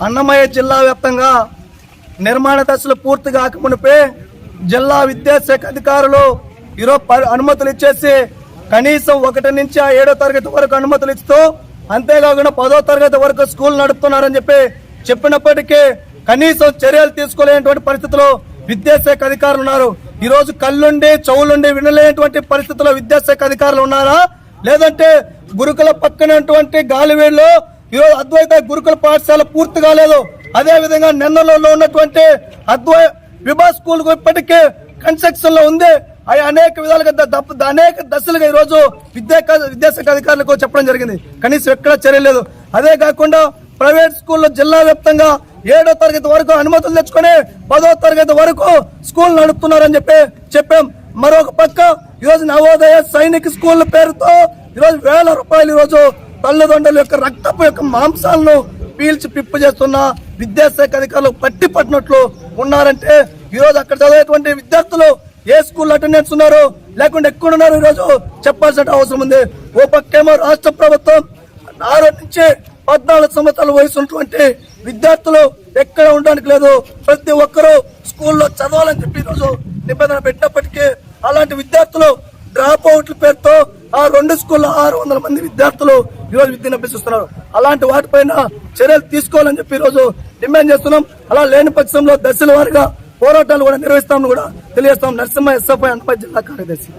అన్నమయ్య జిల్లా వ్యాప్తంగా నిర్మాణ దశలు పూర్తి కాకమునిపే జిల్లా విద్యాశాఖ అధికారులు ఈరోజు అనుమతులు ఇచ్చేసి కనీసం ఒకటి నుంచి ఆ ఏడో తరగతి వరకు అనుమతులు ఇస్తూ అంతేకాకుండా పదో తరగతి వరకు స్కూల్ నడుపుతున్నారని చెప్పి చెప్పినప్పటికీ కనీసం చర్యలు తీసుకోలేనటువంటి పరిస్థితిలో విద్యాశాఖ అధికారులు ఉన్నారు. ఈ రోజు కళ్ళుండి చెవులుండి వినలేనటువంటి పరిస్థితిలో విద్యాశాఖ అధికారులు ఉన్నారా? లేదంటే గురుకుల పక్కనటువంటి గాలివేళ్ళు ఈరోజు అద్వైత గురుకుల పాఠశాల పూర్తి కాలేదు. అదే విధంగా ఉన్నటువంటి అద్వై విభా స్కూల్ ఇప్పటికే కన్స్ట్రక్షన్లో ఉంది. అవి అనేక విధాలుగా ద- అనేక దశలుగా ఈ రోజు విద్యా విద్యాశాఖ అధికారులకు చెప్పడం జరిగింది. కనీసం ఎక్కడ చర్య లేదు. అదే కాకుండా ప్రైవేట్ స్కూల్లో జిల్లా వ్యాప్తంగా ఏడో తరగతి వరకు అనుమతులు తెచ్చుకొని పదో తరగతి వరకు స్కూల్ నడుపుతున్నారని చెప్పి చెప్పాం. మరొక పక్క ఈరోజు నవోదయ సైనిక స్కూల్ పేరుతో ఈరోజు వేల రూపాయలు ఈరోజు తల్లిదండ్రుల యొక్క రక్తపు యొక్క మాంసాలను పీల్చి పిప్పు చేస్తున్న విద్యాశాఖ అధికారులు పట్టి పట్టినట్లు ఉన్నారంటే ఈరోజు అక్కడ చదివేటువంటి విద్యార్థులు ఏ స్కూల్ అటెండెన్స్ ఉన్నారు? లేకుంటే ఎక్కడ ఉన్నారు ఈరోజు? చెప్పాల్సిన అవసరం ఉంది. ఓ పక్కేమో రాష్ట్ర ప్రభుత్వం ఆరు నుంచి పద్నాలుగు సంవత్సరాల వయసు ఉన్నటువంటి విద్యార్థులు ఎక్కడ ఉండడానికి లేదు. ప్రతి ఒక్కరూ స్కూల్లో చదవాలని చెప్పి ఈరోజు నిబంధన పెట్టినప్పటికీ అలాంటి విద్యార్థులు డ్రాప్ అవుట్ల పేరుతో ఆ రెండు స్కూల్లో ఆరు వందల మంది విద్యార్థులు ఈరోజు విద్యను అభ్యసిస్తున్నారు. అలాంటి వాటిపైన చర్యలు తీసుకోవాలని చెప్పి ఈరోజు డిమాండ్ చేస్తున్నాం. అలా లేని పక్షంలో దశల వారిగా పోరాటాలు కూడా నిర్వహిస్తామని కూడా తెలియజేస్తాం నరసింహ ఎస్ఎఫ్ఐ అనపై జిల్లా కార్యదర్శి.